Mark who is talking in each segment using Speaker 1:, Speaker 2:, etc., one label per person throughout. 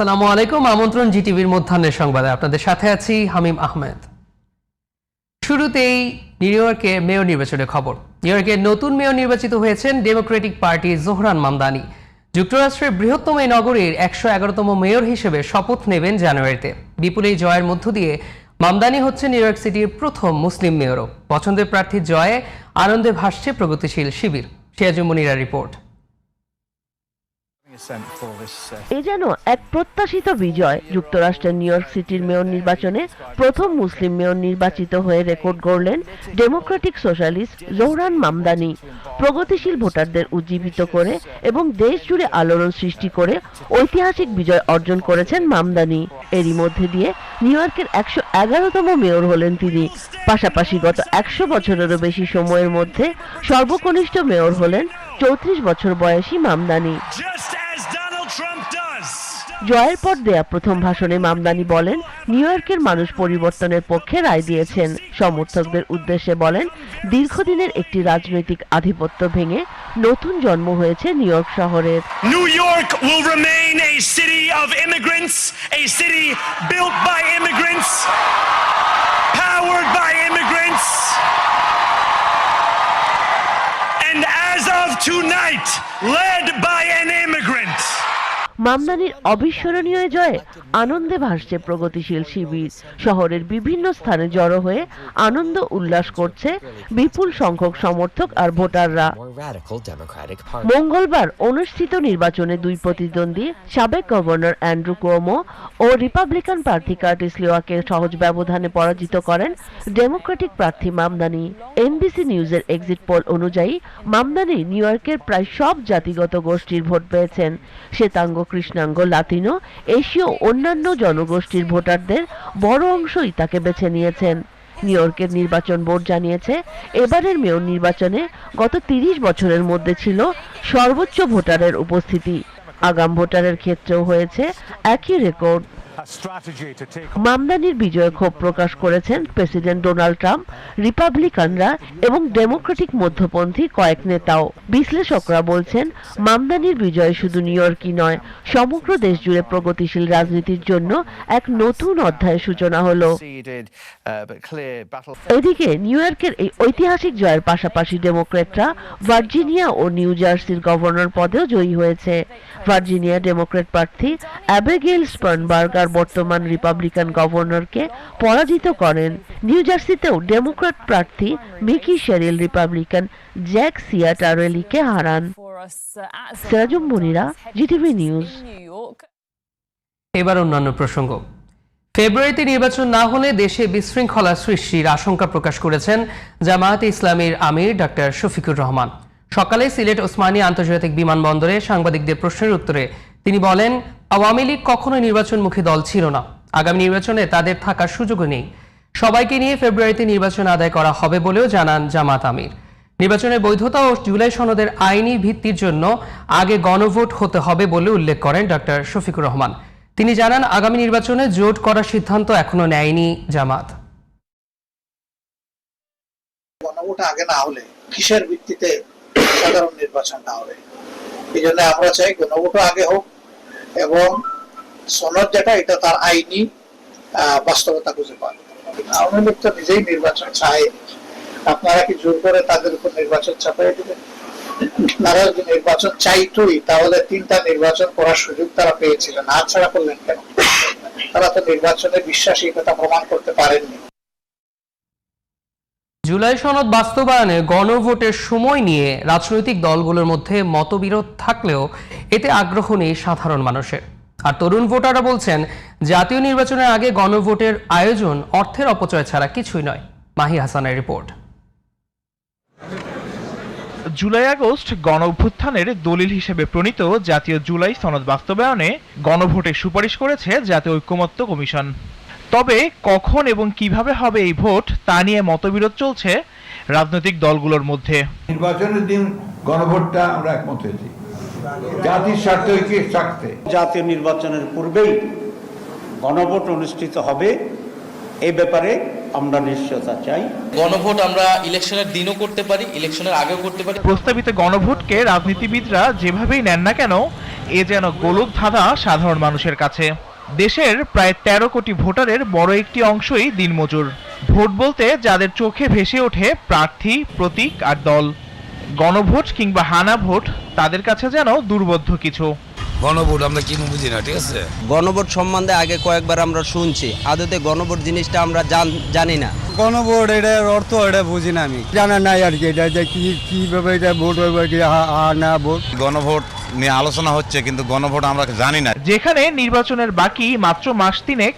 Speaker 1: আসসালামু আলাইকুম। আমন্ত্রণ জিটিভির মধ্যাহ্নের সংবাদে। আপনাদের সাথে আছি হামিম আহমেদ। শুরুতেই নিউ ইয়র্কে মেয়র নির্বাচনের খবর। নিউ ইয়র্কে নতুন মেয়র নির্বাচিত হয়েছেন ডেমোক্রেটিক পার্টি জোহরান মামদানি। যুক্তরাষ্ট্রের বৃহত্তম এই নগরীর একশো এগারোতম মেয়র হিসেবে শপথ নেবেন জানুয়ারিতে। বিপুল এই জয়ের মধ্য দিয়ে মামদানি হচ্ছে নিউ ইয়র্ক সিটির প্রথম মুসলিম মেয়রও। পছন্দের প্রার্থীর জয়ে আনন্দে ভাসছে প্রগতিশীল শিবির। সিয়াজুমনিরা রিপোর্ট।
Speaker 2: এ যেন এক প্রত্যাশিত বিজয় যুক্তরাষ্ট্রের নিউ ইয়র্ক সিটির মেয়র নির্বাচনে প্রথম মুসলিম মেয়র নির্বাচিত হয়ে রেকর্ড গড়লেন ডেমোক্রেটিক সোশ্যালিস্ট জোহরান মামদানি, প্রগতিশীল ভোটারদের উজ্জীবিত করে এবং দেশ জুড়ে আলোড়ন সৃষ্টি করে ঐতিহাসিক বিজয় অর্জন করেছেন মামদানি। এরই মধ্যে দিয়ে নিউ ইয়র্কের একশো এগারোতম মেয়র হলেন তিনি। পাশাপাশি গত একশো বছরেরও বেশি সময়ের মধ্যে সর্বকনিষ্ঠ মেয়র হলেন চৌত্রিশ বছর বয়সী মামদানি. জয়ের পর দেয়া প্রথম ভাষণে মামদানি বলেন নিউ ইয়র্কের মানুষ পরিবর্তনের পক্ষে রায় দিয়েছেন। সমর্থকদের উদ্দেশ্যে বলেন দীর্ঘদিনের একটি রাজনৈতিক আধিপত্য ভেঙে নতুন জন্ম হয়েছে নিউ ইয়র্ক শহরের।
Speaker 3: New York will remain a city of immigrants, a city built by immigrants, led by
Speaker 2: মামদানির অবিস্মরণীয় জয়ে আনন্দে ভাসছে প্রগতিশীল শিবির। শহরের বিভিন্ন স্থানে জড়ো হয়ে আনন্দ উল্লাস করছে বিপুল সংখ্যক সমর্থক আর ভোটাররা. মঙ্গলবার অনুষ্ঠিত নির্বাচনে দুই প্রতিদ্বন্দ্বী সাবেক গভর্নর অ্যান্ড্রু কোমো ও রিপাবলিকান প্রার্থী কার্টিস লিওয়াকে সহজ ব্যবধানে পরাজিত করেন ডেমোক্রেটিক প্রার্থী মামদানি। এনবিসি নিউজের এক্সিট পোল অনুযায়ী মামদানি নিউ ইয়র্কের প্রায় সব জাতিগত গোষ্ঠীর ভোট পেয়েছেন। শ্বেতাঙ্গ কৃষ্ণাঙ্গ লাতিনো, এশীয় অন্যান্য জনগোষ্ঠীর ভোটারদের বড় অংশই তাকে বেছে নিয়েছেন। নিউ ইয়র্কের নির্বাচন বোর্ড জানিয়েছে, এবারের মেয়র নির্বাচনে গত তিরিশ বছরের মধ্যে ছিল সর্বোচ্চ ভোটারের উপস্থিতি। আগাম ভোটারের ক্ষেত্রেও হয়েছে একই রেকর্ড। মামদানির বিজয়ে ক্ষোভ প্রকাশ করেছেন প্রেসিডেন্ট ডোনাল্ড ট্রাম্প রিপাবলিকানরা এবং ডেমোক্রেটিক মধ্যপন্থী কয়েক নেতাও। বিশ্লেষকরা বলছেন মামদানির বিজয় শুধু নিউ ইয়র্কই নয় সমগ্র দেশ জুড়ে প্রগতিশীল রাজনীতির জন্য এক নতুন অধ্যায়ের সূচনা হলো। এদিকে নিউ ইয়র্কের এই ঐতিহাসিক জয়ের পাশাপাশি ডেমোক্রেটরা ভার্জিনিয়া ও নিউ জার্সির গভর্নর পদেও জয়ী হয়েছে। ভার্জিনিয়া ডেমোক্রেট প্রার্থী অ্যাবেগেল স্পার্নবার্গ আর বর্তমান রিপাবলিকান গভর্নরকে পরাজিত করেন। নিউ জার্সিতেও ডেমোক্র্যাট প্রার্থী মিকি শেরিল রিপাবলিকান জ্যাক সিয়াটারেলিকে হারান। সিরাজুম মুনিরা জিটিভি নিউজ
Speaker 1: এবার অন্যান্য প্রসঙ্গ। ফেব্রুয়ারিতে নির্বাচন না হলে দেশে বিশৃঙ্খলা সৃষ্টির আশঙ্কা প্রকাশ করেছেন জামায়াতে ইসলামীর আমির ডাক্তার শফিকুর রহমান। সকালে সিলেট ওসমানী আন্তর্জাতিক বিমানবন্দরে সাংবাদিকদের প্রশ্নের উত্তরে তিনি বলেন আওয়ামী লীগ কখনোই নির্বাচনমুখী দল ছিল না। আগামী নির্বাচনে তাদের থাকার সুযোগও নেই। সবাইকে নিয়ে ফেব্রুয়ারিতে নির্বাচন আদায় করা হবে বলেও জানান জামাত আমির। নির্বাচনের বৈধতা ও জুলাই সনদের আইনি ভিত্তির জন্য আগে গণভোট হতে হবে বলে উল্লেখ করেন ডক্টর শফিকুর রহমান। তিনি জানান, আগামী নির্বাচনে জোট করার সিদ্ধান্ত এখনও নেয়নি জামাত।
Speaker 4: গণভোট আগে না হলে কিসের ভিত্তিতে সাধারণ নির্বাচনটা হবে? এই জন্য আমরা চাই গণভোটও আগে হোক এবং সনদ যেটা, এটা তার আইনি বাস্তবতা খুঁজে পান আওয়ামী লীগ তো নিজেই নির্বাচন চায়। আপনারা কি জোর করে তাদের উপর নির্বাচন চাপাই দিবেন? তারা যদি নির্বাচন চাইতোই, তাহলে তিনটা নির্বাচন করার সুযোগ তারা পেয়েছিলেন আর ছাড়া করলেন কেন? তারা তো নির্বাচনে বিশ্বাসী কথা প্রমাণ করতে পারেননি।
Speaker 1: জুলাই সনদ বাস্তবায়নে গণভোটের সময় নিয়ে রাজনৈতিক দলগুলোর মধ্যে মতবিরোধ থাকলেও এতে আগ্রহ নেই সাধারণ মানুষের। আর তরুণ ভোটাররা বলছেন, জাতীয় নির্বাচনের আগে গণভোটের আয়োজন অর্থের অপচয় ছাড়া কিছুই নয়। মাহি হাসানের রিপোর্ট।
Speaker 5: জুলাই আগস্ট গণ অভ্যুত্থানের দলিল হিসেবে প্রণীত জাতীয় জুলাই সনদ বাস্তবায়নে গণভোটের সুপারিশ করেছে জাতীয় ঐক্যমত্য কমিশন। তবে কখন এবং কীভাবে হবে এই ভোট তা নিয়ে মতবিরোধ চলছে রাজনৈতিক দলগুলোর মধ্যে।
Speaker 6: নির্বাচনের দিন গণভোটটা আমরা একমত হয়েছি। জাতির স্বার্থ স্বার্থে
Speaker 7: জাতীয় নির্বাচনের পূর্বেই গণভোট অনুষ্ঠিত হবে এই ব্যাপারে আমরা নিশ্চয়তা চাই।
Speaker 8: গণভোট আমরা ইলেকশনের দিনও করতে পারি ইলেকশনের আগেও করতে পারি।
Speaker 5: প্রস্তাবিত গণভোটকে রাজনীতিবিদরা যেভাবেই নেন না কেন
Speaker 9: এ যেন গোলক ধাঁধা সাধারণ মানুষের কাছে। দেশের প্রায় তেরো কোটি ভোটারের বড় একটি অংশই দিনমজুর। ভোট বলতে যাদের চোখে ভেসে ওঠে প্রার্থী প্রতীক আর দল। গণভোট কিংবা হানা ভোট তাদের কাছে যেন দুর্বোধ্য কিছু।
Speaker 10: গণভোট আমরা কি বুঝি না ঠিক আছে?
Speaker 11: গণভোট সম্বন্ধে আগে কয়েকবার আমরা শুনছি। আদতে গণভোট জিনিসটা আমরা জান- জানি না।
Speaker 7: গণভোট এটার অর্থ এটা বুঝি না আমি। জানা নাই আর কি এটা যে কি কীভাবে এটা ভোট হবে কি হা হা না ভোট।
Speaker 10: গণভোট নিয়ে আলোচনা হচ্ছে, কিন্তু গণভোট আমরা জানি না।
Speaker 9: যেখানে নির্বাচনের বাকি মাত্র মাস তিনেক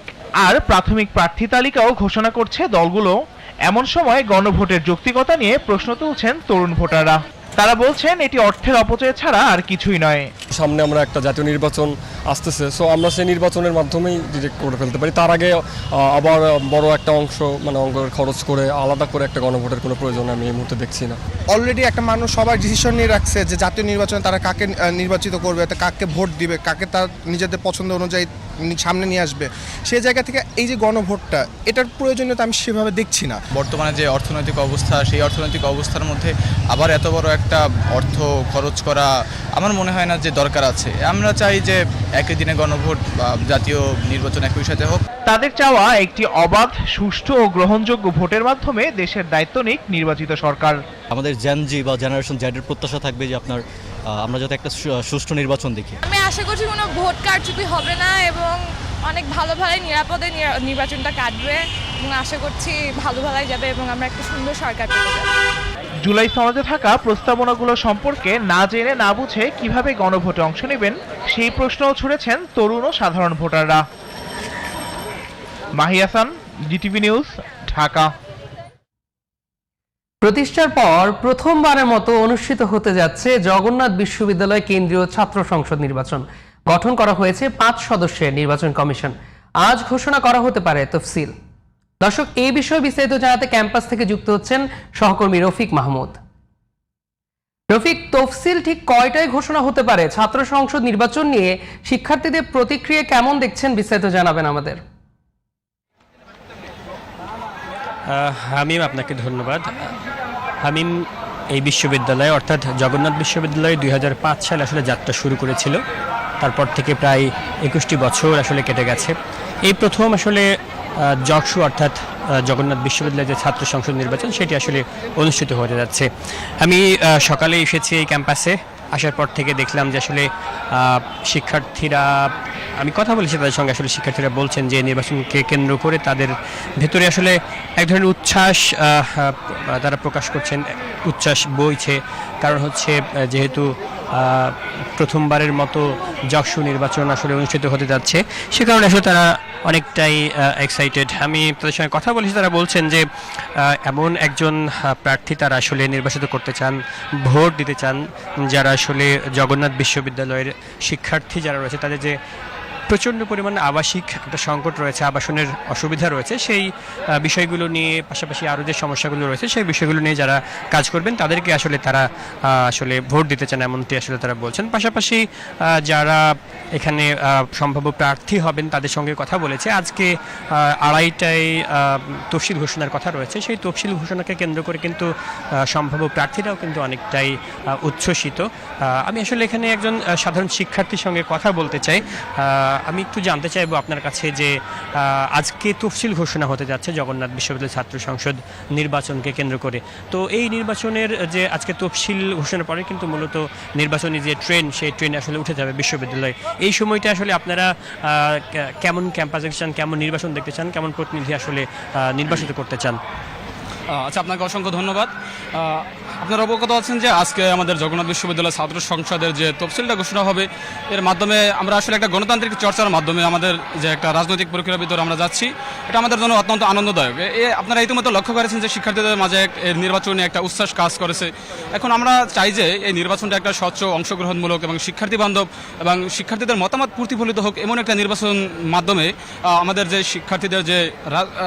Speaker 9: আর প্রাথমিক প্রার্থী তালিকাও ঘোষণা করছে দলগুলো। এমন সময় গণভোটের যৌক্তিকতা নিয়ে প্রশ্ন তুলছেন তরুণ ভোটাররা। তারা বলছেন এটি অর্থের অপচয় ছাড়া আর কিছুই নয়।
Speaker 11: সামনে আমরা একটা জাতীয় নির্বাচন আসতেছে সো আমরা সেই নির্বাচনের মাধ্যমেই ডিরেক্ট করে ফেলতে পারি। তার আগে আবার বড় একটা অংশ মানে অঙ্গের খরচ করে আলাদা করে একটা গণভোটের কোনো প্রয়োজন আমি এই মুহূর্তে দেখছি না।
Speaker 12: অলরেডি একটা মানুষ সবার ডিসিশন নিয়ে রাখছে যে জাতীয় নির্বাচনে তারা কাকে নির্বাচিত করবে তা কাকে ভোট দিবে কাকে তার নিজেদের পছন্দ অনুযায়ী সামনে নিয়ে আসবে সেই জায়গা থেকে এই যে গণভোটটা এটার প্রয়োজনীয়তা আমি সেভাবে দেখছি না।
Speaker 8: বর্তমানে যে অর্থনৈতিক অবস্থা সেই অর্থনৈতিক অবস্থার মধ্যে আবার এত বড় একটা অর্থ খরচ করা আমার মনে হয় না যে দরকার আছে। আমরা চাই যে একই দিনে গণভোট বা জাতীয় নির্বাচন একই সাথে হোক।
Speaker 9: তাদের চাওয়া একটি অবাধ সুষ্ঠু ও গ্রহণযোগ্য ভোটের মাধ্যমে দেশের দায়িত্ব নিক নির্বাচিত সরকার।
Speaker 11: আমাদের জেনজি বা জেনারেশন জেডের প্রত্যাশা থাকবে যে আপনার আমরা যাতে একটা সুষ্ঠু নির্বাচন দেখি।
Speaker 13: আমি আশা করছি কোনো ভোট কারচুপি হবে না এবং অনেক ভালোভাবে নিরাপদে নিরা- নির্বাচনটা কাটবে এবং আশা করছি ভালো ভালোই যাবে এবং আমরা একটা সুন্দর সরকার পেতে যাব
Speaker 9: জুলাই সনদে থাকা প্রস্তাবনাগুলো সম্পর্কে না জেনে না বুঝে কীভাবে গণভোটে অংশ নেবেন সেই প্রশ্নও ছুড়েছেন তরুণ ও সাধারণ ভোটাররা। Mahiasan GTV News Dhaka.
Speaker 1: প্রতিষ্ঠার পর প্রথমবারের মতো অনুষ্ঠিত হতে যাচ্ছে জগন্নাথ বিশ্ববিদ্যালয় কেন্দ্রীয় ছাত্র সংসদ নির্বাচন। গঠন করা হয়েছে পাঁচ সদস্যের নির্বাচন কমিশন। আজ ঘোষণা করা হতে পারে তফসিল। দর্শক এই বিষয়ে বিস্তারিত জানাতে ক্যাম্পাস থেকে যুক্ত হচ্ছেন সহকর্মী রফিক মাহমুদ। রফিক, তফসিল ঠিক কয়টায় ঘোষণা হতে পারে? ছাত্র সংসদ নির্বাচন নিয়ে শিক্ষার্থীদের প্রতিক্রিয়া কেমন দেখছেন? বিস্তারিত জানাবেন আমাদের।
Speaker 11: হামিম, আপনাকে ধন্যবাদ। হামিম এই বিশ্ববিদ্যালয়ে, অর্থাৎ জগন্নাথ বিশ্ববিদ্যালয়ে দুই হাজার পাঁচ সালে আসলে যাত্রা শুরু করেছিল। তারপর থেকে প্রায় একুশটি বছর আসলে কেটে গেছে। এই প্রথম আসলে জকসু অর্থাৎ জগন্নাথ বিশ্ববিদ্যালয়ের যে ছাত্র সংসদ নির্বাচন, সেটি আসলে অনুষ্ঠিত হতে যাচ্ছে। আমি সকালে এসেছি এই ক্যাম্পাসে। আসার পর থেকে দেখলাম যে আসলে শিক্ষার্থীরা আমি কথা বলেছি তাদের সঙ্গে। আসলে শিক্ষার্থীরা বলছেন যে নির্বাচনকে কেন্দ্র করে তাদের ভেতরে আসলে এক ধরনের উচ্ছ্বাস তারা প্রকাশ করছেন। উচ্ছ্বাস বইছে। কারণ হচ্ছে যেহেতু প্রথমবারের মতো যক্ষু নির্বাচন আসলে অনুষ্ঠিত হতে যাচ্ছে, সে কারণে আসলে তারা অনেকটাই এক্সাইটেড আমি তাদের সঙ্গে কথা বলেছি, তারা বলছেন যে এমন একজন প্রার্থী তারা আসলে নির্বাচিত করতে চান, ভোট দিতে চান, যারা আসলে জগন্নাথ বিশ্ববিদ্যালয়ের শিক্ষার্থী যারা রয়েছে, তাদের যে প্রচণ্ড পরিমাণ আবাসিক একটা সংকট রয়েছে, আবাসনের অসুবিধা রয়েছে। সেই বিষয়গুলো নিয়ে পাশাপাশি আরও যে সমস্যাগুলো রয়েছে, সেই বিষয়গুলো নিয়ে যারা কাজ করবেন, তাদেরকে আসলে তারা আসলে ভোট দিতে চান এমনটি আসলে তারা বলছেন। পাশাপাশি যারা এখানে সম্ভাব্য প্রার্থী হবেন, তাদের সঙ্গে কথা বলেছে। আজকে আড়াইটায় তফসিল ঘোষণার কথা রয়েছে। সেই তফসিল ঘোষণাকে কেন্দ্র করে কিন্তু সম্ভাব্য প্রার্থীরাও কিন্তু অনেকটাই উচ্ছ্বসিত। আমি আসলে এখানে একজন সাধারণ শিক্ষার্থীর সঙ্গে কথা বলতে চাই। আমি একটু জানতে চাইব আপনার কাছে যে আজকে তফসিল ঘোষণা হতে যাচ্ছে জগন্নাথ বিশ্ববিদ্যালয় ছাত্র সংসদ নির্বাচনকে কেন্দ্র করে। তো এই নির্বাচনের যে আজকে তফসিল ঘোষণা পরে কিন্তু মূলত নির্বাচনী যে ট্রেন, সেই ট্রেন আসলে উঠে যাবে বিশ্ববিদ্যালয়ে। এই সময়টা আসলে আপনারা কেমন ক্যাম্পাস দেখতে চান কেমন নির্বাচন দেখতে চান, কেমন প্রতিনিধি আসলে নির্বাচিত করতে চান?
Speaker 8: আচ্ছা আপনাকে অসংখ্য ধন্যবাদ। আপনারা অবগত আছেন যে আজকে আমাদের জগন্নাথ বিশ্ববিদ্যালয় ছাত্র সংসদের যে তফসিলটা ঘোষণা হবে, এর মাধ্যমে আমরা আসলে একটা গণতান্ত্রিক চর্চার মাধ্যমে আমাদের যে একটা রাজনৈতিক প্রক্রিয়ার ভিতরে আমরা যাচ্ছি, এটা আমাদের জন্য অত্যন্ত আনন্দদায়ক। এ- আপনারা ইতিমধ্যে লক্ষ্য করেছেন যে শিক্ষার্থীদের মাঝে এক নির্বাচনে একটা উচ্ছ্বাস কাজ করেছে। এখন আমরা চাই যে এই নির্বাচনটা একটা স্বচ্ছ, অংশগ্রহণমূলক এবং শিক্ষার্থী বান্ধব এবং শিক্ষার্থীদের মতামত প্রতিফলিত হোক, এমন একটা নির্বাচন মাধ্যমে আমাদের যে শিক্ষার্থীদের যে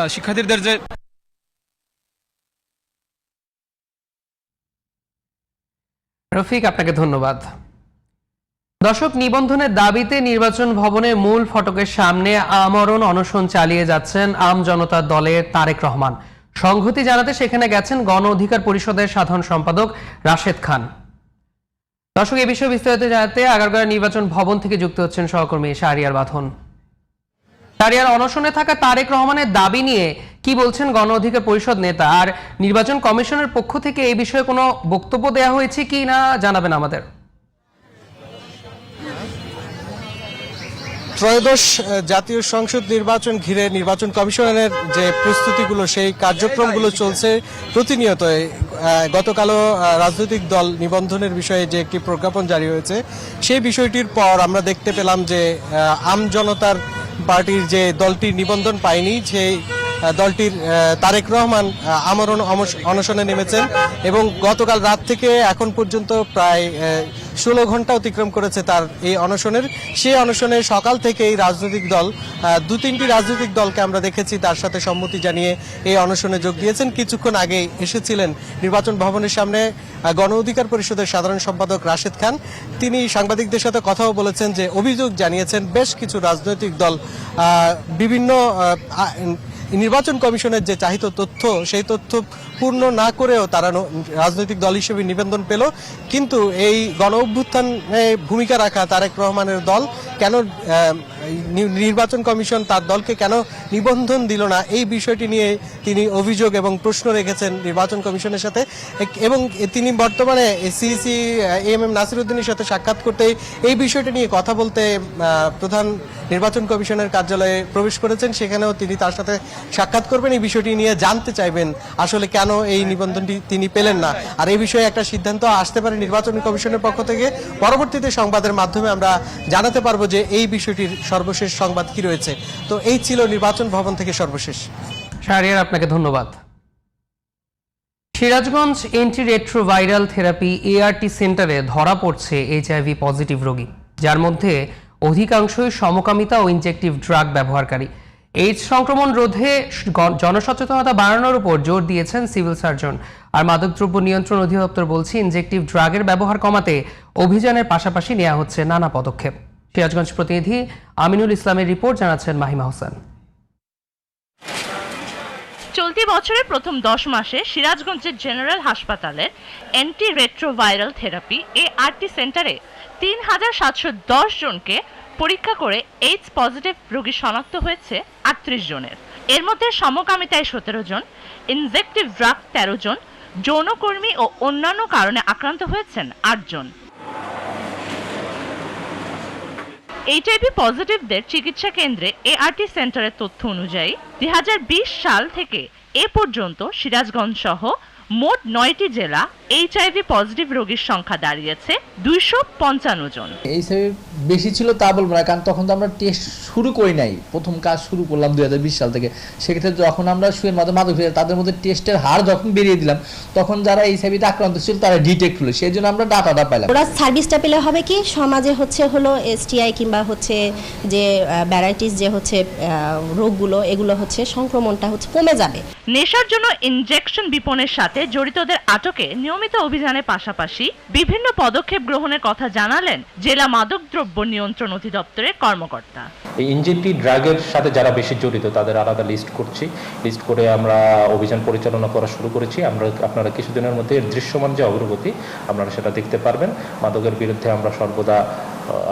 Speaker 8: শিক্ষার্থীদের যে
Speaker 1: রফিক, আপনাকে ধন্যবাদ। দর্শক, নিবন্ধনের দাবিতে নির্বাচন ভবনে মূল ফটকের সামনে আমরণ অনশন চালিয়ে যাচ্ছেন আম জনতা দলের তারেক রহমান। সংহতি জানাতে সেখানে গেছেন গণ অধিকার পরিষদের সাধারণ সম্পাদক রাশেদ খান। দর্শক, এ বিষয়ে বিস্তারিত জানাতে আগারগাঁও নির্বাচন ভবন থেকে যুক্ত হচ্ছেন সহকর্মী শাহরিয়ার বাথন শাহরিয়ার অনশনে থাকা তারেক রহমানের দাবি নিয়ে কি বলছেন গণ অধিকার পরিষদ নেতা? আর নির্বাচন কমিশনের পক্ষ থেকে এই বিষয়ে কোনো বক্তব্য দেওয়া হয়েছে কি না জানাবেন আমাদের।
Speaker 14: ত্রয়োদশ জাতীয় সংসদ নির্বাচন ঘিরে নির্বাচন কমিশনের যে প্রস্তুতিগুলো সেই কার্যক্রমগুলো চলছে প্রতিনিয়ত। গতকালও রাজনৈতিক দল নিবন্ধনের বিষয়ে যে একটি প্রজ্ঞাপন জারি হয়েছে সেই বিষয়টির পর আমরা দেখতে পেলাম যে আহ, আম জনতার পার্টির যে দলটি নিবন্ধন পায়নি সেই দলটির তারেক রহমান আমরণ অনশনে নেমেছেন এবং গতকাল রাত থেকে এখন পর্যন্ত প্রায় ষোলো ঘণ্টা অতিক্রম করেছে তার এই অনশনের। সেই অনশনে সকাল থেকেই রাজনৈতিক দল দু তিনটি রাজনৈতিক দলকে আমরা দেখেছি, তার সাথে সম্মতি জানিয়ে এই অনশনে যোগ দিয়েছেন। কিছুক্ষণ আগে এসেছিলেন নির্বাচন ভবনের সামনে গণ অধিকার পরিষদের সাধারণ সম্পাদক রাশেদ খান। তিনি সাংবাদিকদের সাথে কথাও বলেছেন যে, অভিযোগ জানিয়েছেন, বেশ কিছু রাজনৈতিক দল বিভিন্ন নির্বাচন কমিশনের যে চাহিত তথ্য, সেই তথ্য পূর্ণ না করেও তারা রাজনৈতিক দল হিসেবে নিবেদন পেল। কিন্তু এই গণ অভ্যুত্থানে ভূমিকা রাখা তারেক রহমানের দল কেন নির্বাচন কমিশন তার দলকে কেন নিবন্ধন দিল না? এই বিষয়টি নিয়ে তিনি অভিযোগ এবং প্রশ্ন রেখেছেন নির্বাচন কমিশনের সাথে। এবং তিনি বর্তমানে সিসি এম এম নাসিরুদ্দিনের সাথে সাক্ষাৎ করতে এই বিষয়টি নিয়ে কথা বলতে প্রধান নির্বাচন কমিশনের কার্যালয়ে প্রবেশ করেছেন। সেখানেও তিনি তার সাথে সাক্ষাৎ করবেন। এই বিষয়টি নিয়ে জানতে চাইবেন আসলে কেন এই নিবন্ধনটি তিনি পেলেন না। আর এই বিষয়ে একটা সিদ্ধান্ত আসতে পারে নির্বাচন কমিশনের পক্ষ থেকে। পরবর্তীতে সংবাদের মাধ্যমে আমরা জানাতে পারব যে এই বিষয়টির সর্বশেষ সংবাদ কি রয়েছে? তো এই ছিল নির্বাচন ভবন থেকে সর্বশেষ।
Speaker 1: শাহরিয়ার, আপনাকে ধন্যবাদ। Sirajganj anti retroviral therapy ART সেন্টারে ধরা পড়ছে এইচআইভি পজিটিভ রোগী, যার মধ্যে অধিকাংশই সমকামিতা ও ইনজেকটিভ ড্রাগ ব্যবহারকারী। এইডস সংক্রমণ রোধে জনসচেতনতা বাড়ানোর উপর জোর দিয়েছেন সিভিল সার্জন। আর মাদকদ্রব্য নিয়ন্ত্রণ অধিদপ্তর বলছে, ইনজেকটিভ ড্রাগের ব্যবহার কমাতে অভিযানের পাশাপাশি নেওয়া হচ্ছে নানা পদক্ষেপ। সিরাজগঞ্জ প্রতিনিধি আমিনুল ইসলামের রিপোর্ট জানাচ্ছেন মাহিমা হোসেন।
Speaker 15: চলতি বছরের প্রথম দশ মাসে সিরাজগঞ্জের জেনারেল হাসপাতালের anti retroviral therapy A RT সেন্টারে তিন হাজার সাতশো দশ জনকে পরীক্ষা করে এইডস পজিটিভ রোগী শনাক্ত হয়েছে আটত্রিশ জনের। এর মধ্যে সমকামিতায় সতেরো জন, ইনজেকটিভ ড্রাগ তেরো জন, যৌনকর্মী ও অন্যান্য কারণে আক্রান্ত হয়েছেন আটজন এইচআইভি পজিটিভদের চিকিৎসা কেন্দ্রে এআরটি সেন্টারের তথ্য অনুযায়ী, দুই হাজার বিশ সাল থেকে এ পর্যন্ত সিরাজগঞ্জ সহ মোট নয়টি জেলা এইচআইভি পজিটিভ রোগীর সংখ্যা দাঁড়িয়েছে দুইশো পঞ্চান্ন জন।
Speaker 16: এই হিসেবে বেশি ছিল তা বলব না কারণ তখন তো আমরা টেস্ট শুরু করি নাই। প্রথম কাজ শুরু করলাম দুই হাজার বিশ সাল থেকে। সেক্ষেত্রে যখন আমরা সুয়ের মাধ্যমে মাদক ফেলে তাদের মধ্যে টেস্টের হার যখন বেরিয়ে দিলাম তখন যারা এই হিসাবে আক্রান্ত ছিল তারা ডিটেক্ট হলো। সেই জন্য আমরা ডাটাটা পেলাম
Speaker 17: ওরা সার্ভিসটা পেলে হবে কি? সমাজে হচ্ছে হলো এসটিআই কিংবা হচ্ছে যে ভ্যারাইটিস যে হচ্ছে আহ, রোগগুলো এগুলো হচ্ছে সংক্রমণটা হচ্ছে কমে যাবে।
Speaker 15: নেশার জন্য ইনজেকশন বিপণের সাথে জড়িতদের আটকে নিয়মিত অভিযানের পাশাপাশি বিভিন্ন পদক্ষেপ গ্রহণের কথা জানালেন জেলা মাদকদ্রব্য নিয়ন্ত্রণ অধিদপ্তরের কর্মকর্তা।
Speaker 18: এই ড্রাগের সাথে যারা বেশি জড়িত তাদের আলাদা লিস্ট করছি। লিস্ট করে আমরা অভিযান পরিচালনা করা শুরু করেছি। আমরা আপনারা কিছুদিনের মধ্যে এর দৃশ্যমান যে অগ্রগতি আপনারা সেটা দেখতে পারবেন। মাদকের বিরুদ্ধে আমরা সর্বদা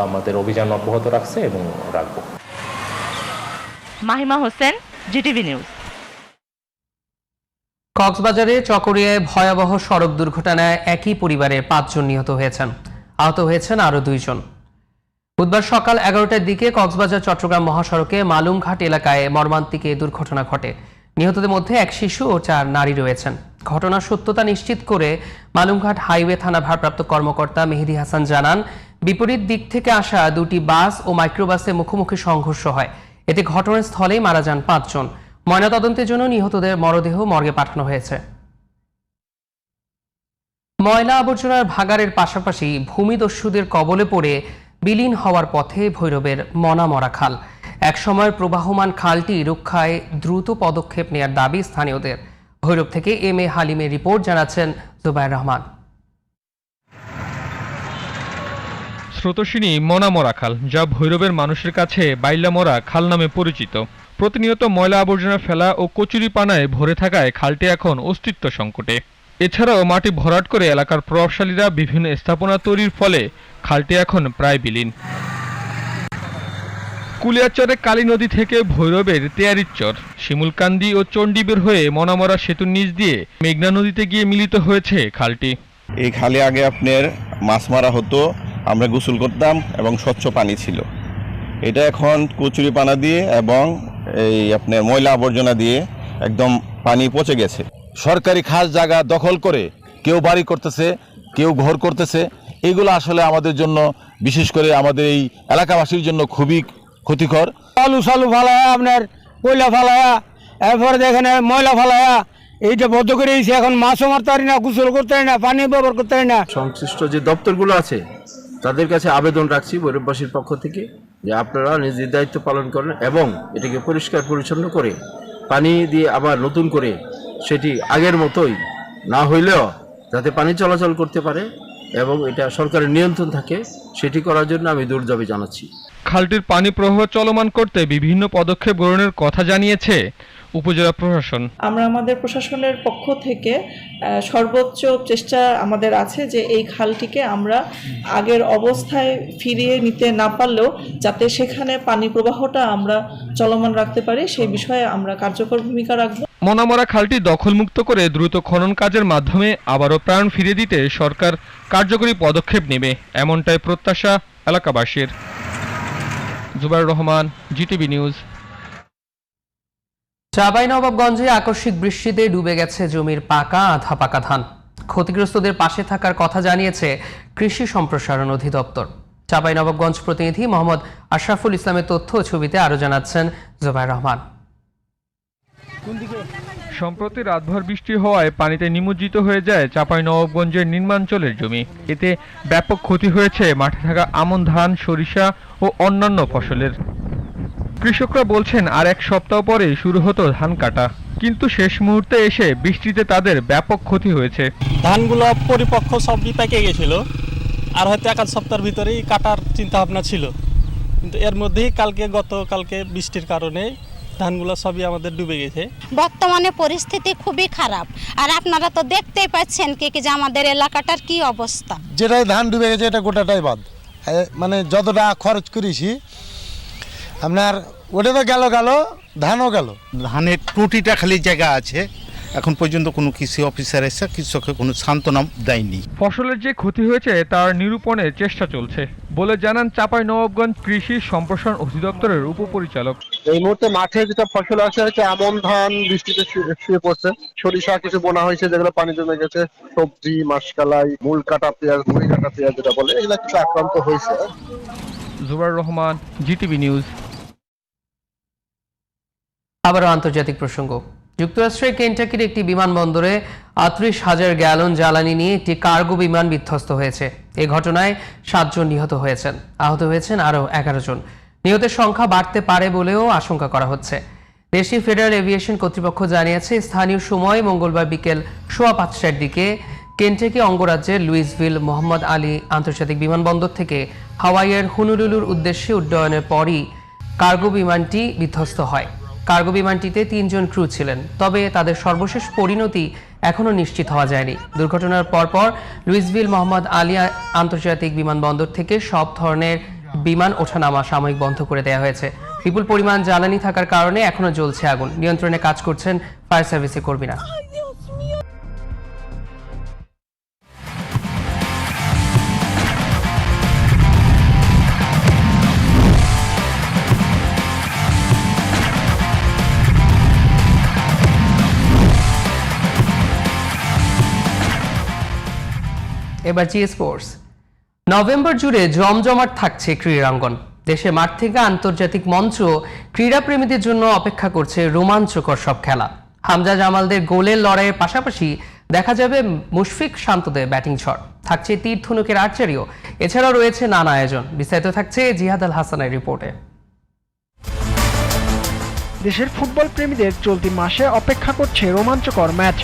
Speaker 18: আমাদের অভিযান অব্যাহত রাখছে এবং রাখব।
Speaker 15: Mahima Hossain GTV News.
Speaker 1: কক্সবাজারে চকরিয়ায় ভয়াবহ সড়ক দুর্ঘটনায় একই পরিবারের পাঁচজন নিহত হয়েছেন। আহত হয়েছেন আরও দুইজন। বুধবার সকাল এগারোটার দিকে কক্সবাজার, চট্টগ্রাম মহাসড়কে মালুমঘাট এলাকায় মর্মান্তিকে দুর্ঘটনা ঘটে। নিহতদের মধ্যে এক শিশু ও চার নারী রয়েছেন। ঘটনার সত্যতা নিশ্চিত করে মালুমঘাট হাইওয়ে থানা ভারপ্রাপ্ত কর্মকর্তা মেহেদি হাসান জানান, বিপরীত দিক থেকে আসা দুটি বাস ও মাইক্রোবাসে মুখোমুখি সংঘর্ষ হয়। এতে ঘটনাস্থলেই মারা যান পাঁচজন। ময়নাতদন্তের জন্য নিহতদের মরদেহ মর্গে পাঠানো হয়েছে। ময়লা আবর্জনার ভাগাড়ের পাশাপাশি ভূমিদস্যুদের কবলে পড়ে বিলীন হওয়ার পথে ভৈরবের মনামরা খাল। একসময়ের প্রবাহমান খালটি রক্ষায় দ্রুত পদক্ষেপ নেয়ার দাবি স্থানীয়দের। ভৈরব থেকে এম এ হালিমের রিপোর্ট জানাচ্ছেন জুবাইর রহমান।
Speaker 5: স্রোতস্বিনী মনামরা খাল, যা ভৈরবের মানুষের কাছে বাইলামরা খাল নামে পরিচিত। প্রতিনিয়ত ময়লা আবর্জনা ফেলা ও কচুরি পানায় ভরে থাকায় খালটি এখন অস্তিত্ব সংকটে। এছাড়াও মাটি ভরাট করে এলাকার প্রভাবশালীরা বিভিন্ন স্থাপনা তৈরির ফলে খালটি এখন প্রায় বিলীন। কুলিয়াচরে কালী নদী থেকে ভৈরবের তেয়ারির চর। শিমুলকান্দি ও চণ্ডীবের হয়ে মনামরা সেতুর নিচ দিয়ে মেঘনা নদীতে গিয়ে মিলিত হয়েছে খালটি।
Speaker 19: এই খালে আগে আপনার মাছ মারা হতো, আমরা গোসল করতাম এবং স্বচ্ছ পানি ছিল। এটা এখন কচুরি পানা দিয়ে এবং এই আপনার ময়লা আবর্জনা দিয়ে একদম পানি পচে গেছে। সরকারি খাস জায়গা দখল করে কেউ বাড়ি করতেছে কেউ ঘর করতেছে এগুলো আসলে আমাদের জন্য বিশেষ করে আমাদের এই এলাকাবাসীর জন্য খুবই ক্ষতিকর।
Speaker 20: আলু সালু ফালায়া আপনার কয়লা ফালায়া এরপরে দেখেন ময়লা ফালায়া এইটা বদ্ধ করে দিয়েছে এখন মাছও মারতে পারি না গোসল করতে পারি না পানি ব্যবহার করতে পারি না।
Speaker 21: সংশ্লিষ্ট যে দপ্তরগুলো আছে তাদের কাছে আবেদন রাখছি ভৈরববাসীর পক্ষ থেকে। যে আপনারা নিজের দায়িত্ব পালন করেন এবং এটিকে পরিষ্কার পরিচ্ছন্ন করে, পানি দিয়ে আবার নতুন করে সেটি আগের মতোই না হইলেও যাতে পানি চলাচল করতে পারে এবং এটা সরকারের নিয়ন্ত্রণ থাকে, সেটি করার জন্য আমি দূর দাবি জানাচ্ছি।
Speaker 5: খালটির পানি প্রবাহ চলমান করতে বিভিন্ন পদক্ষেপ গ্রহণের কথা জানিয়েছে উপজেলা প্রশাসন?
Speaker 22: আমরা আমাদের প্রশাসনের পক্ষ থেকে সর্বোচ্চ চেষ্টা আমাদের আছে যে এই খালটিকে আমরা আগের অবস্থায় ফিরিয়ে নিতে না পারলেও যাতে সেখানে পানি প্রবাহটা আমরা চলমান রাখতে পারি সেই বিষয়ে আমরা কার্যকর ভূমিকা রাখব।
Speaker 5: মনামরা খালটি দখলমুক্ত করে দ্রুত খনন কাজের মাধ্যমে আবারও প্রাণ ফিরিয়ে দিতে সরকার কার্যকরী পদক্ষেপ নেবে এমনটাই প্রত্যাশা এলাকাবাসীর। Jubair Rahman GTV News.
Speaker 1: চাঁপাইনবাবগঞ্জে আকস্মিক বৃষ্টিতে ডুবে গেছে জমির পাকা আধা পাকা ধান। ক্ষতিগ্রস্তদের পাশে থাকার কথা জানিয়েছে কৃষি সম্প্রসারণ অধিদপ্তর। চাঁপাইনবাবগঞ্জ প্রতিনিধি মোহাম্মদ আশরাফুল ইসলামের তথ্য ছবিতে আরও জানাচ্ছেন জুবাইর রহমান।
Speaker 5: সম্প্রতি রাতভর বৃষ্টি হওয়ায় পানিতে নিমজ্জিত হয়ে যায় চাঁপাইনবাবগঞ্জের নির্মাঞ্চলের জমি। এতে ব্যাপক ক্ষতি হয়েছে মাঠে থাকা আমন ধান, সরিষা ও অন্যান্য ফসলের। কৃষকরা বলছেন আর এক সপ্তাহ পরে শুরু হতো ধান কাটা। কিন্তু শেষ মুহূর্তে এসে বৃষ্টিতে তাদের ব্যাপক ক্ষতি হয়েছে।
Speaker 14: ধানগুলো পরিপক্ক সবই পেকে গেছিল। আর হয়তো এক সপ্তাহের ভিতরেই কাটার চিন্তা ভাবনা ছিল। কিন্তু এর মধ্যেই কালকে গতকালকে বৃষ্টির কারণে ধানগুলো সবই আমাদের ডুবে গেছে।
Speaker 23: বর্তমানে পরিস্থিতি খুবই খারাপ। আর আপনারা তো দেখতেই পাচ্ছেন কি কি যে আমাদের এলাকাটার কি অবস্থা।
Speaker 10: যেটাই ধান ডুবে গেছে এটা গোটাটাই বাদ। মানে যতটা খরচ করেছি আপনার ওটা তো গেল গেল ধানও গেল।
Speaker 24: ধানের ত্রুটিটা খালি জায়গা আছে। এখন পর্যন্ত কোনো কৃষি অফিসার এসে কৃষককে কোনো সান্ত্বনা দেয়নি।
Speaker 5: ফসলের যে ক্ষতি হয়েছে তার নিরূপণের চেষ্টা চলছে বলে জানান চাপাই নবাবগঞ্জ কৃষি সম্প্রসারণ অধিদপ্তরের উপপরিচালক।
Speaker 25: এই মুহূর্তে মাঠে যেটা ফসল আছে হচ্ছে আমন ধান বৃষ্টিতে শুয়ে- পড়ছে। সরিষা কিছু বোনা হয়েছে যেগুলো পানি জমে গেছে। সবজি মাসকালাই মূল কাটা পেঁয়াজ মুড়ি কাটা পেঁয়াজ যেটা বলে এগুলো কিছু আক্রান্ত হয়েছে।
Speaker 5: Jubair Rahman GTV News.
Speaker 1: আবারও আন্তর্জাতিক প্রসঙ্গ। যুক্তরাষ্ট্রের কেন্টাকির একটি বিমানবন্দরে আটত্রিশ হাজার গ্যালন জ্বালানি নিয়ে একটি কার্গো বিমান বিধ্বস্ত হয়েছে। এ ঘটনায় সাতজন নিহত হয়েছেন। আহত হয়েছেন আরও এগারো জন। নিহতের সংখ্যা বাড়তে পারে বলেও আশঙ্কা করা হচ্ছে। দেশটির ফেডারেল এভিয়েশন কর্তৃপক্ষ জানিয়েছে, স্থানীয় সময় মঙ্গলবার বিকেল সোয়া পাঁচটার দিকে কেন্টাকি অঙ্গরাজ্যের লুইসভিল মোহাম্মদ আলী আন্তর্জাতিক বিমানবন্দর থেকে হাওয়াইয়ের হুনুলুলুর উদ্দেশ্যে উড্ডয়নের পরই কার্গো বিমানটি বিধ্বস্ত হয়। কার্গো বিমানটিতে তিনজন ক্রু ছিলেন, তবে তাদের সর্বশেষ পরিণতি এখনও নিশ্চিত হওয়া যায়নি। দুর্ঘটনার পরপর লুইসভিল মোহাম্মদ আলী আন্তর্জাতিক বিমানবন্দর থেকে সব ধরনের বিমান ওঠানামা সাময়িক বন্ধ করে দেওয়া হয়েছে। বিপুল পরিমাণ জ্বালানি থাকার কারণে এখনও জ্বলছে আগুন। নিয়ন্ত্রণে কাজ করছেন ফায়ার সার্ভিসের কর্মীরা। এবার জি স্পোর্টস নভেম্বর জুড়ে জমজমাট থাকছে ক্রীড়াঙ্গন। দেশে মাঠ থেকে আন্তর্জাতিক মঞ্চ ক্রীড়াপ্রেমীদের জন্য অপেক্ষা করছে রোমাঞ্চকর সব খেলা। হামজা জামালদের গোলের লড়াইয়ের পাশাপাশি দেখা যাবে মুশফিক শান্তদের ব্যাটিং ঝড়। থাকছে তীর ধনুকের আর্চারিও। এছাড়াও রয়েছে নানা আয়োজন। বিস্তারিত থাকছে জিহাদ আল হাসানের রিপোর্টে।
Speaker 26: দেশের ফুটবল প্রেমীদের চলতি মাসে অপেক্ষা করছে রোমাঞ্চকর ম্যাচ।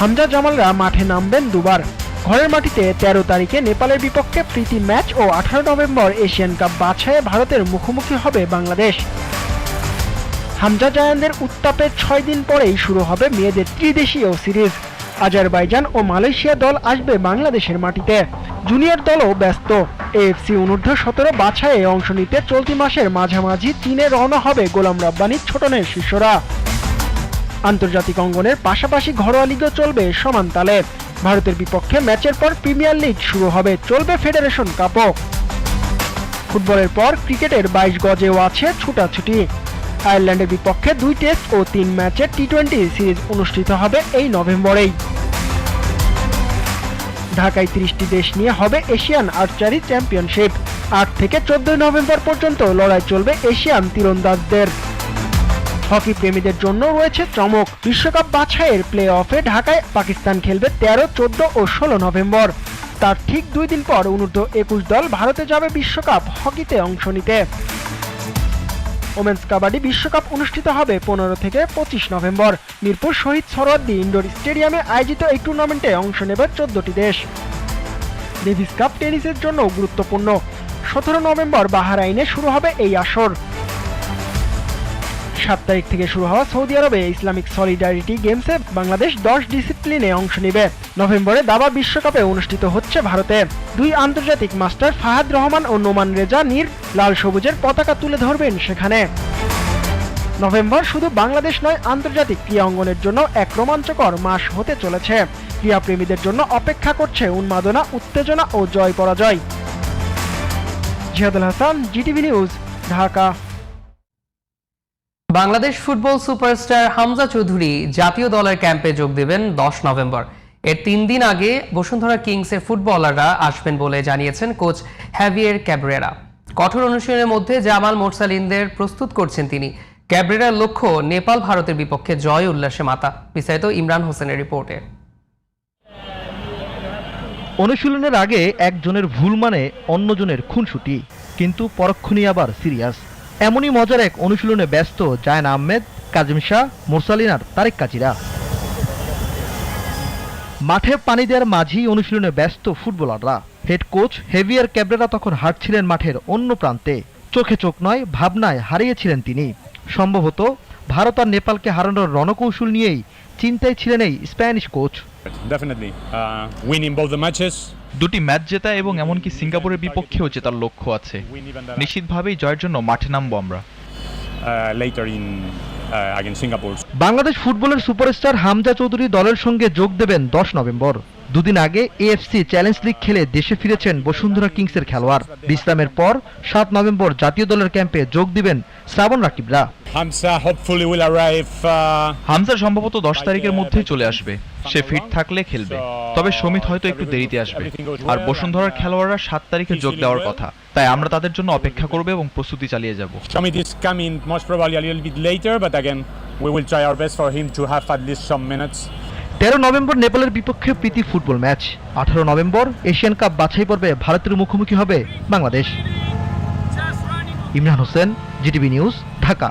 Speaker 26: হামজা জামালরা মাঠে নামবেন দুবার। ঘরের মাটিতে তেরো তারিখে নেপালের বিপক্ষে প্রীতি ম্যাচ ও আঠারো নভেম্বর এশিয়ান কাপ বাছাইয়ে ভারতের মুখোমুখি হবে বাংলাদেশ। হামজা জায়ানদের উত্তাপের ছয় দিন পরেই শুরু হবে মেয়েদের ত্রিদেশীয় সিরিজ। আজারবাইজান ও মালয়েশিয়া দল আসবে বাংলাদেশের মাটিতে। জুনিয়র দলও ব্যস্ত। এএফসি অনূর্ধ্ব সতেরো বাছাইয়ে অংশ নিতে চলতি মাসের মাঝামাঝি চীনে রওনা হবে গোলাম রাব্বানির ছোটনের শিষ্যরা। আন্তর্জাতিক অঙ্গনের পাশাপাশি ঘরোয়া লিগও চলবে সমান তালে। ভারতের বিপক্ষে ম্যাচের পর প্রিমিয়ার লিগ শুরু হবে, চলবে ফেডারেশন কাপও। ফুটবলের পর ক্রিকেটের বাইশ গজেও আছে ছুটাছুটি। আয়ারল্যান্ডের বিপক্ষে দুই টেস্ট ও তিন ম্যাচের টি টোয়েন্টি সিরিজ অনুষ্ঠিত হবে এই নভেম্বরেই। ঢাকায় তিরিশটি দেশ নিয়ে হবে এশিয়ান আর্চারি চ্যাম্পিয়নশিপ। আট থেকে চোদ্দই নভেম্বর পর্যন্ত লড়াই চলবে এশিয়ান তীরন্দাজদের। হকি প্রেমীদের জন্য রয়েছে চমক। বিশ্বকাপ বাছাইয়ের প্লে অফে ঢাকায় পাকিস্তান খেলবে তেরো, চোদ্দ ও ষোলো নভেম্বর। তার ঠিক দুই দিন পর অনূর্ধ্ব একুশ দল ভারতে যাবে বিশ্বকাপ হকিতে অংশ নিতে। ওমেন্স কাবাডি বিশ্বকাপ অনুষ্ঠিত হবে পনেরো থেকে পঁচিশ নভেম্বর। মিরপুর শহীদ সরোয়ার্দী ইনডোর স্টেডিয়ামে আয়োজিত এই টুর্নামেন্টে অংশ নেবে চোদ্দটি দেশ। ডেভিস কাপ টেনিসের জন্য গুরুত্বপূর্ণ। সতেরো নভেম্বর বাহারাইনে শুরু হবে এই আসর। সাত তারিখ থেকে শুরু হওয়া সৌদি আরবে ইসলামিক সলিডারিটি গেমসে বাংলাদেশ দশ ডিসিপ্লিনে অংশ নেবে। নভেম্বরে দাবা বিশ্বকাপে অনুষ্ঠিত হচ্ছে ভারতে। দুই আন্তর্জাতিক মাস্টার ফাহাদ রহমান ও নোমান রেজা নীর লাল সবুজের পতাকা তুলে ধরবেন সেখানে। নভেম্বর শুধু বাংলাদেশ নয়, আন্তর্জাতিক ক্রীড়া অঙ্গনের জন্য এক রোমাঞ্চকর মাস হতে চলেছে। ক্রীড়াপ্রেমীদের জন্য অপেক্ষা করছে উন্মাদনা, উত্তেজনা ও জয় পরাজয় Jihadul Hasan GTV News Dhaka.
Speaker 1: Bangladesh football superstar Hamza Chowdhury জাতীয় দলের ক্যাম্পে যোগ দেবেন দশ নভেম্বর। এর তিন দিন আগে বসুন্ধরা কিংসের ফুটবলাররা আসবেন বলে জানিয়েছেন কোচ হ্যাভিয়ের ক্যাবরেরা। কঠোর অনুশীলনের মধ্যে জামাল মোরসালিনদের প্রস্তুত করছেন তিনি। ক্যাবরেরার লক্ষ্য নেপাল ভারতের বিপক্ষে জয় উল্লাসে মাতা। বিস্তারিত ইমরান হোসেনের রিপোর্টে।
Speaker 27: অনুশীলনের আগে একজনের ভুল মানে অন্যজনের খুনসুটি, কিন্তু পরক্ষণই আবার সিরিয়াস। এমনই মজার এক অনুশীলনে ব্যস্ত জায়ন আহমেদ কাজিম শাহ মোরসালিন আর তারেক কাজিরা মাঠে পানি দেওয়ার মাঝেই অনুশীলনে ব্যস্ত ফুটবলাররা হেড কোচ হেভিয়ার ক্যাবরেরা তখন হাঁটছিলেন মাঠের অন্য প্রান্তে চোখে চোখ নয় ভাবনায় হারিয়েছিলেন তিনি সম্ভবত ভারত আর নেপালকে হারানোর রণকৌশল নিয়েই চিন্তায় ছিলেন এই Spanish coach
Speaker 28: Definitely. Uh, winning both the matches.
Speaker 5: দুটি ম্যাচ জেতা এবং এমনকি সিঙ্গাপুরের বিপক্ষেও জেতার লক্ষ্য আছে। নিশ্চিতভাবেই জয়ের জন্য মাঠে নামবো আমরা।
Speaker 28: Uh, later in uh.
Speaker 27: Bangladesh ফুটবলের সুপারস্টার হামজা চৌধুরী দলের সঙ্গে যোগ দেবেন দশ নভেম্বর। দুদিন আগে এএফসি চ্যালেঞ্জ লিগ খেলে দেশে ফিরেছেন বসুন্ধরা কিংসের খেলোয়াড়। বিশ্রামের পর সাত নভেম্বর জাতীয় দলের ক্যাম্পে যোগ দিবেন শ্রাবণ রাকিবরা.
Speaker 28: Uh,
Speaker 5: হামজা সম্ভবত দশ তারিখের মধ্যেই চলে আসবে। সে ফিট থাকলে খেলবে। তবে সমিত হয়তো একটু দেরিতে আসবে। আর বসুন্ধরার খেলোয়াড়রা সাত তারিখে যোগ দেওয়ার কথা। তাই আমরা তাদের জন্য অপেক্ষা করব এবং প্রস্তুতি চালিয়ে যাব।
Speaker 28: Shamit is coming most probably a little bit later, but again, we will try our best for him to have at least some minutes.
Speaker 27: তেরো নভেম্বর নেপালের বিপক্ষে প্রীতি ফুটবল ম্যাচ। আঠারো নভেম্বর এশিয়ান কাপ বাছাই পর্বে ভারতের মুখোমুখি হবে Bangladesh. Imran Hossain, GTV news, Dhaka.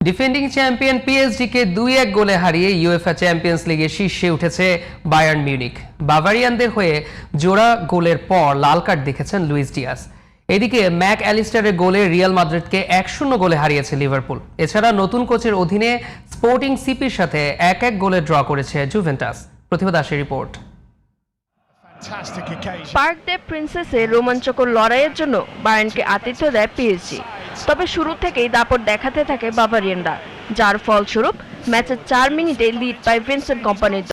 Speaker 1: Defending champion PSG কে দুই এক গোলে হারিয়ে ইউএফএ চ্যাম্পিয়ন্স লিগে শীর্ষে উঠেছে বায়ার্ন মিউনিক বাভারিয়ানদের হয়ে জোড়া গোলের পর লাল কার্ড দেখেছেন লুইস ডিয়াস। এদিকে ম্যাক অ্যালিস্টারের গোলে রিয়াল মাদ্রিদকে এক শূন্য গোলে হারিয়েছে লিভারপুল। এছাড়া নতুন কোচের অধীনে স্পোর্টিং সিপির সাথে এক এক গোলে ড্র করেছে জুভেন্টাস। প্রতিভা দাসের রিপোর্ট।
Speaker 2: পার্ক দে প্রিন্সেসের রোমাঞ্চকর লড়াইয়ের জন্য বায়ার্নকে আতিথ্য দেয় পিএসজি। তবে শুরু থেকেই দাপট দেখাতে থাকে বাভারিয়ানরা যার ফলস্বরূপ ম্যাচের চার মিনিটে লিড পায় ভিনসেন্ট কোম্পানির